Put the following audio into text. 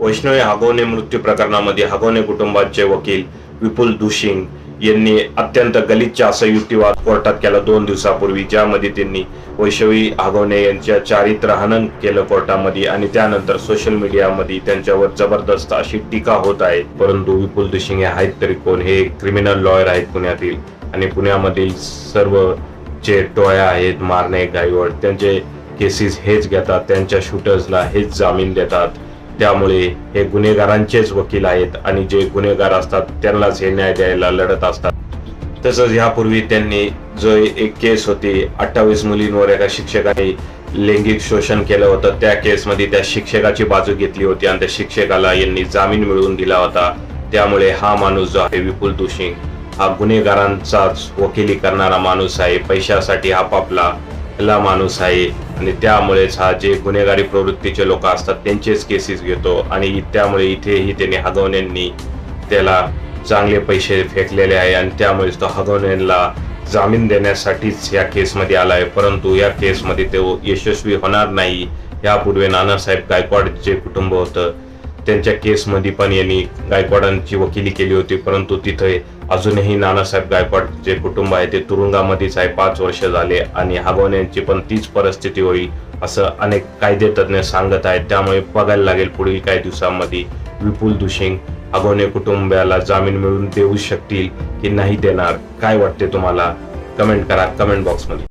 वैष्णवी हागवणे मृत्यू प्रकरणामध्ये हागवणे कुटुंबाचे वकील विपुल दुशिंग यांनी अत्यंत गलिच्छ असा युक्तिवाद कोर्टात केला दोन दिवसापूर्वी ज्यामध्ये त्यांनी वैष्णवी हागवणे यांच्या चारित्र हनन केलं कोर्टामध्ये आणि त्यानंतर सोशल मीडियामध्ये त्यांच्यावर जबरदस्त अशी टीका होत आहे. परंतु विपुल दुशिंग हे आहेत तरी कोण? हे क्रिमिनल लॉयर आहेत पुण्यातील आणि पुण्यामधील सर्व जे टोया आहेत मारणे गायवड त्यांचे केसेस हेच घेतात त्यांच्या शूटर्सला हेच जामीन देतात. त्यामुळे हे गुन्हेगारांचेच वकील आहेत आणि जे गुन्हेगार असतात त्यांनाच हे न्याय द्यायला लढत असतात. तसंच ह्यापूर्वी त्यांनी जो एक केस होती अठ्ठावीस मुलींवर एका शिक्षकाने लैंगिक शोषण केलं होतं त्या केसमध्ये त्या शिक्षकाची बाजू घेतली होती आणि त्या शिक्षकाला यांनी जामीन मिळवून दिला होता. त्यामुळे हा माणूस जो आहे विपुल दुशिंग हा गुन्हेगारांचाच वकिली करणारा माणूस आहे. पैशासाठी आपापला ला माणूस आहे. आणि त्यामुळेच हा जे गुन्हेगारी प्रवृत्तीचे लोक असतात त्यांचेच केसेस घेतो. आणि त्यामुळे इथेही त्यांनी हगवण्यांनी त्याला चांगले पैसे फेकलेले आहे. आणि त्यामुळेच तो हगवण्यांना जामीन देण्यासाठीच या केसमध्ये आला आहे परंतु या केसमध्ये तो यशस्वी होणार नाही. यापूर्वी नानासाहेब गायकवाडचे कुटुंब होतं. त्यांच्या केसमध्ये पण यांनी गायकवाडांची वकिली केली होती परंतु तिथे अजूनही नानासाहेब गायकवाड जे कुटुंब आहे ते तुरुंगामध्येच आहे. पाच वर्ष झाले आणि हगवण्यांची पण तीच परिस्थिती होईल असं अनेक कायदे तज्ज्ञ सांगत आहेत. त्यामुळे बघायला लागेल पुढील काही दिवसांमध्ये विपुल दुशिंग हगवणे कुटुंबियाला जामीन मिळवून देऊ शकतील की नाही देणार. काय वाटते तुम्हाला? कमेंट करा कमेंट बॉक्समध्ये.